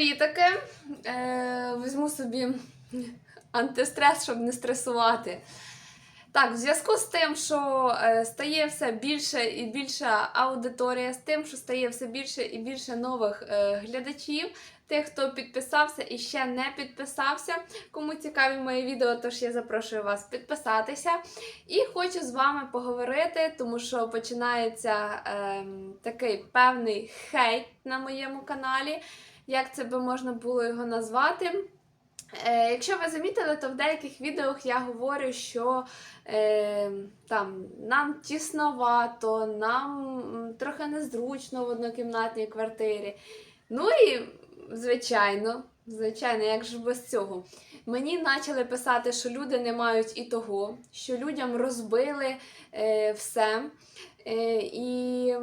Привітики! Е, візьму собі антистрес, щоб не стресувати. Так, в зв'язку з тим, що е, стає все більше і більша аудиторія, з тим, що стає все більше і більше нових е, глядачів, тих, хто підписався і ще не підписався. Кому цікаві мої відео, тож я запрошую вас підписатися. І хочу з вами поговорити, тому що починається ем, такий певний хейт на моєму каналі. Як це би можна було його назвати? Е, якщо ви замітили, то в деяких відео я говорю, що е, там, нам тісновато, нам трохи незручно в однокімнатній квартирі. Ну і, звичайно, звичайно, як ж без цього. Мені почали писати, що люди не мають і того, що людям розбили е, все. Е, і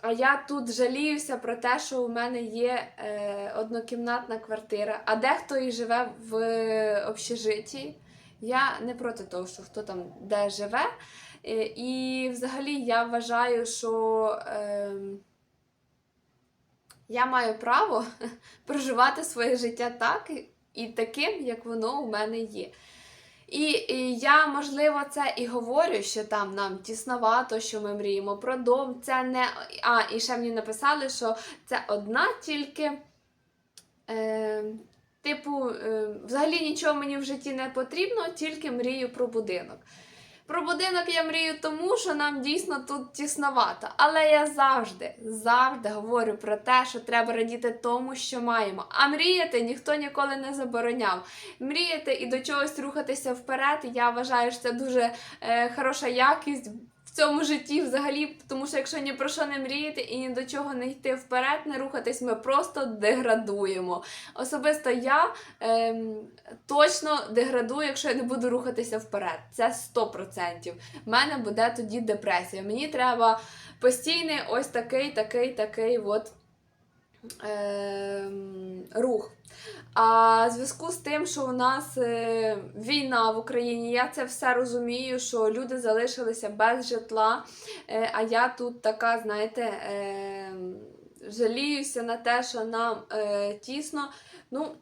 а я тут жаліюся про те, що у мене є е, однокімнатна квартира, а дехто і живе в общежитті. Я не проти того, що хто там де живе. Е, і взагалі я вважаю, що е, я маю право проживати своє життя так і таким, як воно у мене є. І, і я, можливо, це і говорю, що там нам тісновато, що ми мріємо про дом. Це не. А, і ще мені написали, що це одна тільки. Е, типу, е, взагалі нічого мені в житті не потрібно, тільки мрію про будинок. Про будинок я мрію тому, що нам дійсно тут тісновато. Але я завжди, завжди говорю про те, що треба радіти тому, що маємо. А мріяти ніхто ніколи не забороняв. Мріяти і до чогось рухатися вперед. Я вважаю, що це дуже е, хороша якість. Цьому житті взагалі, тому що якщо ні про що не мріяти і ні до чого не йти вперед, не рухатись, ми просто деградуємо. Особисто я ем, точно деградую, якщо я не буду рухатися вперед. Це 100%. В мене буде тоді депресія. Мені треба постійний ось такий, такий, такий от ем, рух. А в зв'язку з тим, що у нас е, війна в Україні, я це все розумію, що люди залишилися без житла. Е, а я тут така, знаєте, е, жаліюся на те, що нам е, тісно. Ну,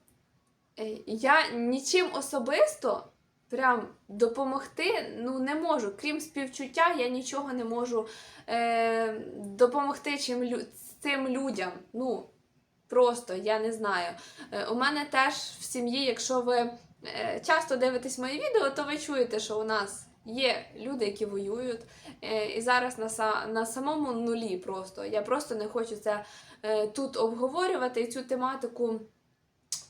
е, я нічим особисто прям допомогти ну, не можу. Крім співчуття, я нічого не можу е, допомогти чим, лю- цим людям. Ну, Просто я не знаю. Е, У мене теж в сім'ї, якщо ви е, часто дивитесь мої відео, то ви чуєте, що у нас є люди, які воюють. Е, І зараз на, на самому нулі просто. Я просто не хочу це тут обговорювати і цю тематику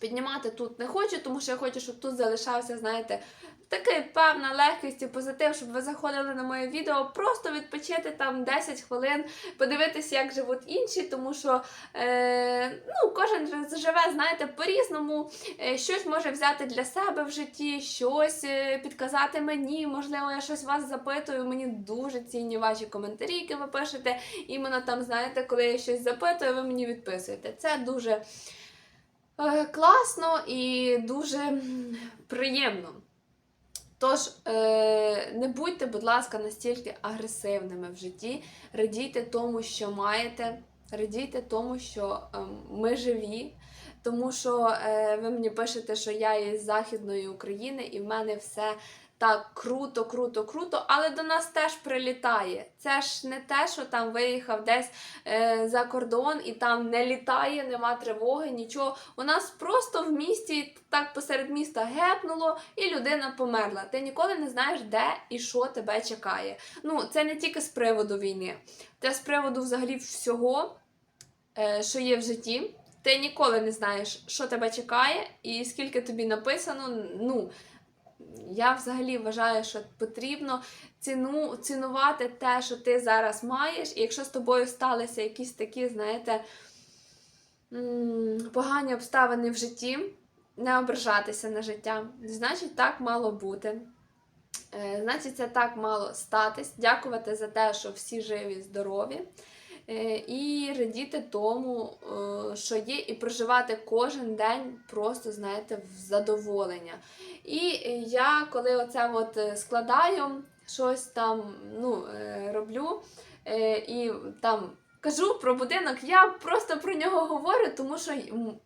піднімати тут не хочу, тому що я хочу, щоб тут залишався, знаєте, такий певна легкість і позитив, щоб ви заходили на моє відео, просто відпочити там 10 хвилин, подивитися, як живуть інші, тому що е, ну, кожен живе, знаєте, по-різному, е, щось може взяти для себе в житті, щось е, підказати мені, можливо, я щось вас запитую. Мені дуже цінні ваші коментарі, які ви пишете. Іменно там, знаєте, коли я щось запитую, ви мені відписуєте. Це дуже класно і дуже приємно. Тож, е, не будьте, будь ласка, настільки агресивними в житті, радійте тому, що маєте, радійте тому, що е, ми живі. Тому що е, ви мені пишете, що я із Західної України і в мене все так круто, круто, круто, але до нас теж прилітає. Це ж не те, що там виїхав десь е, за кордон і там не літає, нема тривоги, нічого. У нас просто в місті так посеред міста гепнуло, і людина померла. Ти ніколи не знаєш, де і що тебе чекає. Ну, це не тільки з приводу війни, це з приводу взагалі всього, е, що є в житті. Ти ніколи не знаєш, що тебе чекає, і скільки тобі написано. Ну, я взагалі вважаю, що потрібно ціну, цінувати те, що ти зараз маєш, і якщо з тобою сталися якісь такі, знаєте, погані обставини в житті, не ображатися на життя. Значить, так мало бути. Е, Значить, це так мало статись. Дякувати за те, що всі живі, здорові. Е, І радіти тому, е, що є, і проживати кожен день просто, знаєте, в задоволення. І я, коли оце от е, складаю, щось там ну, роблю, і там кажу про будинок, я просто про нього говорю, тому що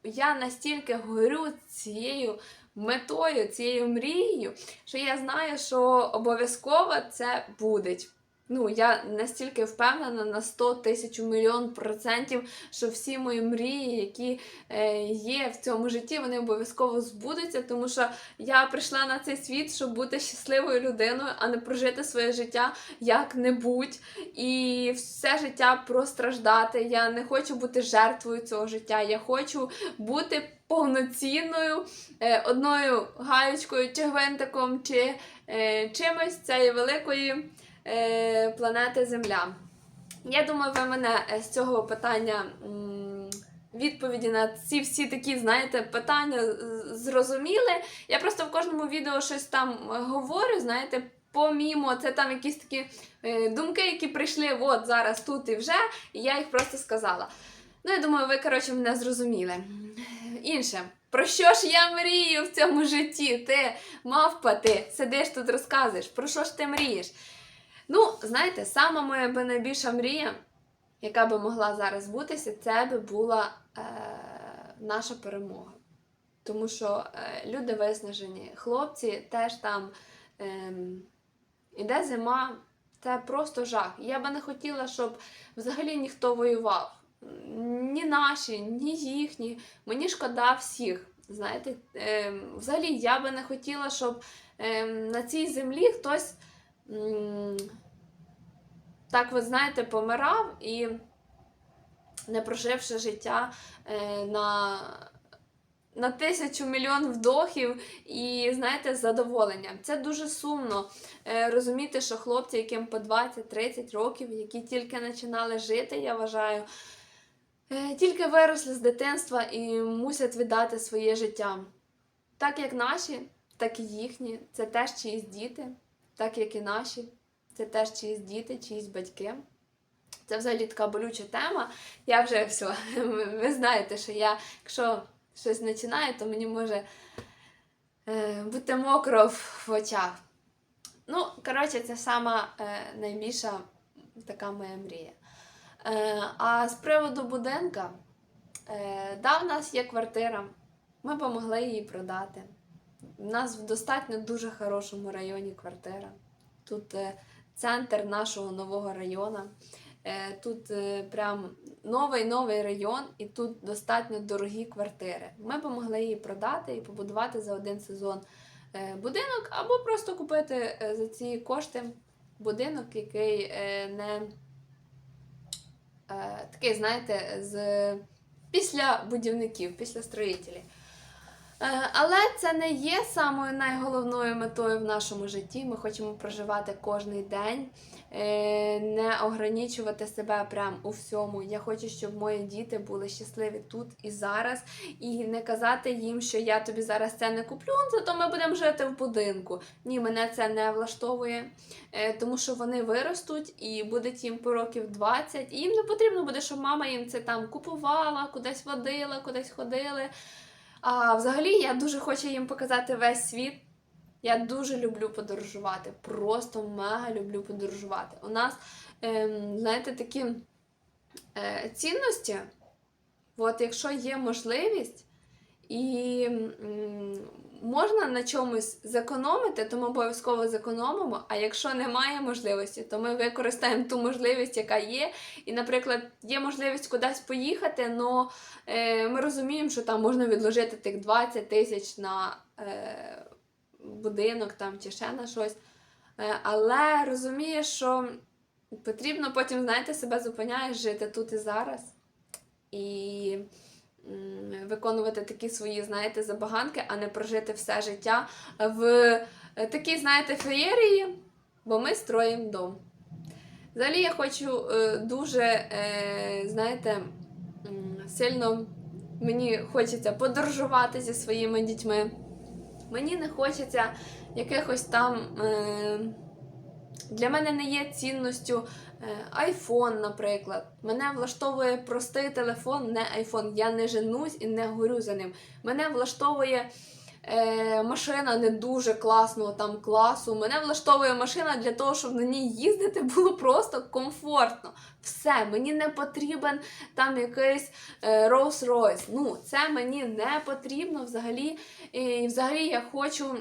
я настільки горю цією метою, цією мрією, що я знаю, що обов'язково це буде. Ну, я настільки впевнена на 100 тисяч мільйон процентів, що всі мої мрії, які е, є в цьому житті, вони обов'язково збудуться, тому що я прийшла на цей світ, щоб бути щасливою людиною, а не прожити своє життя як-небудь і все життя простраждати. Я не хочу бути жертвою цього життя. Я хочу бути повноцінною е, одною гаєчкою, чи гвинтиком, чи е, чимось цієї великої планети Земля. Я думаю, ви мене е, з цього питання. Відповіді на ці всі такі, знаєте, питання зрозуміли. Я просто в кожному відео щось там е, говорю, знаєте, помімо, це там якісь такі е, думки, які прийшли от зараз тут і вже, і я їх просто сказала. Ну, я думаю, ви, коротше, мене зрозуміли. Інше, про що ж я мрію в цьому житті? Ти, мавпа, ти сидиш тут, розказуєш, про що ж ти мрієш? Ну, знаєте, сама моя би найбільша мрія, яка би могла зараз збутися, це би була е, наша перемога. Тому що е, люди виснажені, хлопці теж там ем, іде зима, це просто жах. Я би не хотіла, щоб взагалі ніхто воював. Ні наші, ні їхні. Мені шкода всіх. Знаєте, ем, взагалі я би не хотіла, щоб ем, на цій землі хтось так, ви знаєте, помирав і не проживши життя е, на, на тисячу мільйон вдохів і, знаєте, задоволенням. Це дуже сумно е, розуміти, що хлопці, яким по 20-30 років, які тільки починали жити, я вважаю, е, тільки виросли з дитинства і мусять віддати своє життя. Так як наші, так і їхні. Це теж чиїсь діти, так як і наші. Це теж чиїсь діти, чиїсь батьки. Це взагалі така болюча тема. Я вже все. Ви знаєте, що я, якщо щось починаю, то мені може е, бути мокро в, очах. Ну, коротше, це сама е, найбільша така моя мрія. Е, а з приводу будинка, да, в нас є квартира, ми помогли її продати. У нас в достатньо дуже хорошому районі квартира. Тут е, центр нашого нового району. Е, Тут е, прям новий новий район, і тут достатньо дорогі квартири. Ми помогли її продати і побудувати за один сезон будинок, або просто купити за ці кошти будинок, який не такий, знаєте, з після будівників, після строїтелів. Е, Але це не є самою найголовною метою в нашому житті. Ми хочемо проживати кожний день, е, не ограничувати себе прям у всьому. Я хочу, щоб мої діти були щасливі тут і зараз, і не казати їм, що я тобі зараз це не куплю, зато ми будемо жити в будинку. Ні, мене це не влаштовує, е, тому що вони виростуть і буде їм по років 20, і їм не потрібно буде, щоб мама їм це там купувала, кудись водила, кудись ходили. А взагалі я дуже хочу їм показати весь світ. Я дуже люблю подорожувати. Просто мега люблю подорожувати. У нас, ем, знаєте, такі е, цінності. От якщо є можливість і м, можна на чомусь зекономити, то ми обов'язково зекономимо. А якщо немає можливості, то ми використаємо ту можливість, яка є. І, наприклад, є можливість кудись поїхати, але ми розуміємо, що там можна відложити тих 20 тисяч на е, будинок там, чи ще на щось. Е, але розумієш, що потрібно потім, знаєте, себе зупиняєш жити тут і зараз. І виконувати такі свої, знаєте, забаганки, а не прожити все життя в е, такій, знаєте, феєрії, бо ми строїмо дом. Взагалі я хочу е, дуже, е, знаєте, сильно мені хочеться подорожувати зі своїми дітьми. Мені не хочеться якихось там. Е, для мене не є цінністю айфон, наприклад. Мене влаштовує простий телефон, не айфон. Я не женусь і не горю за ним. Мене влаштовує е, машина не дуже класного там класу. Мене влаштовує машина для того, щоб на ній їздити було просто комфортно. Все, мені не потрібен там якийсь е, Rolls-Royce. Ну, це мені не потрібно взагалі. І взагалі я хочу,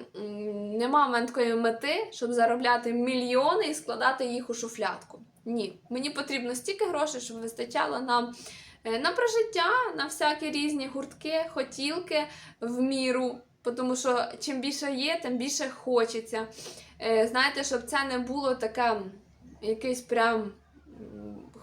нема в мене такої мети, щоб заробляти мільйони і складати їх у шуфлядку. Ні, мені потрібно стільки грошей, щоб вистачало нам е, на прожиття, на всякі різні гуртки, хотілки в міру. Тому що чим більше є, тим більше хочеться. Е, Знаєте, щоб це не було таке м, якесь прям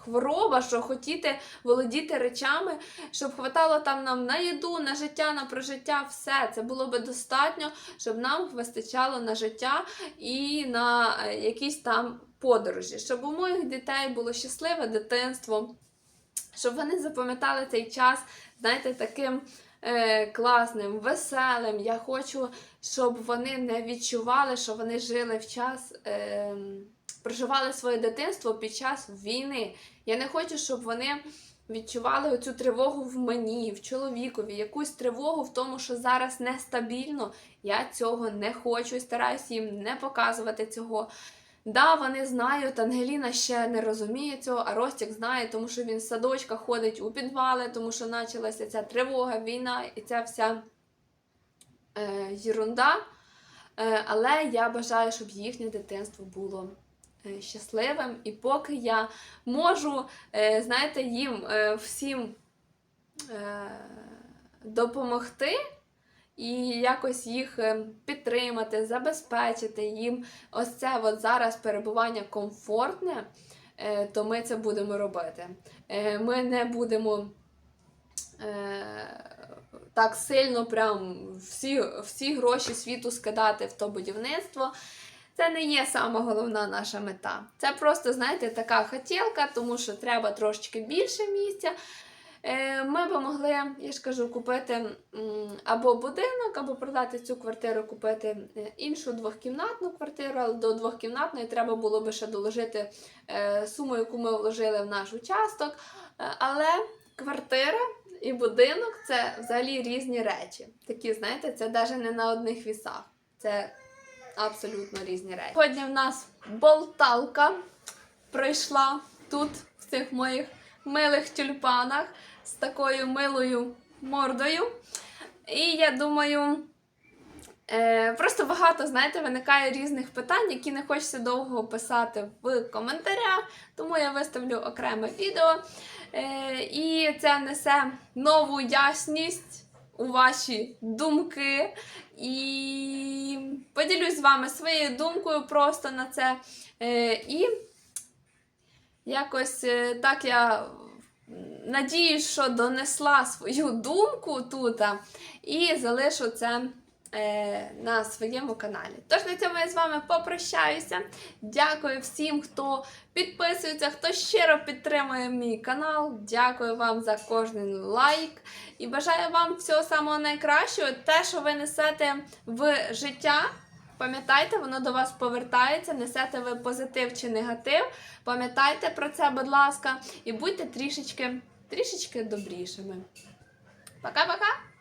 хвороба, що хотіти володіти речами, щоб хватало там нам на їду, на життя, на прожиття, все. Це було би достатньо, щоб нам вистачало на життя і на е, якісь там подорожі, щоб у моїх дітей було щасливе дитинство, щоб вони запам'ятали цей час, знаєте, таким е, класним, веселим. Я хочу, щоб вони не відчували, що вони жили в час. Е, Проживали своє дитинство під час війни. Я не хочу, щоб вони відчували оцю тривогу в мені, в чоловікові, якусь тривогу в тому, що зараз нестабільно. Я цього не хочу і стараюся їм не показувати цього. Да, вони знають, Ангеліна ще не розуміє цього, а Ростік знає, тому що він з садочка ходить у підвали, тому що почалася ця тривога, війна і ця вся е, єрунда. Е, але я бажаю, щоб їхнє дитинство було е, щасливим. І поки я можу, е, знаєте, їм е, всім е, допомогти і якось їх е, підтримати, забезпечити їм ось це от зараз перебування комфортне, е, то ми це будемо робити. Е, Ми не будемо. Так сильно прям всі, всі гроші світу скидати в то будівництво. Це не є сама головна наша мета. Це просто, знаєте, така хотілка, тому що треба трошечки більше місця. Е, Ми би могли, я ж кажу, купити або будинок, або продати цю квартиру, купити е, іншу двохкімнатну квартиру, але до двохкімнатної треба було би ще доложити е, суму, яку ми вложили в наш участок. Але квартира і будинок це взагалі різні речі. Такі, знаєте, це навіть не на одних вісах. Це абсолютно різні речі. Сьогодні в нас болталка пройшла тут, в цих моїх милих тюльпанах з такою милою мордою. І я думаю, е, просто багато, знаєте, виникає різних питань, які не хочеться довго писати в коментарях, тому я виставлю окреме відео. Е, і це внесе нову ясність у ваші думки. І поділюсь з вами своєю думкою просто на це. Е, і якось е, так я надіюсь, що донесла свою думку тут і залишу це е, на своєму каналі. Тож на цьому я з вами попрощаюся. Дякую всім, хто підписується, хто щиро підтримує мій канал. Дякую вам за кожен лайк. І бажаю вам всього самого найкращого. Те, що ви несете в життя. Пам'ятайте, воно до вас повертається, несете ви позитив чи негатив. Пам'ятайте про це, будь ласка, і будьте трішечки, трішечки добрішими. Пока-пока!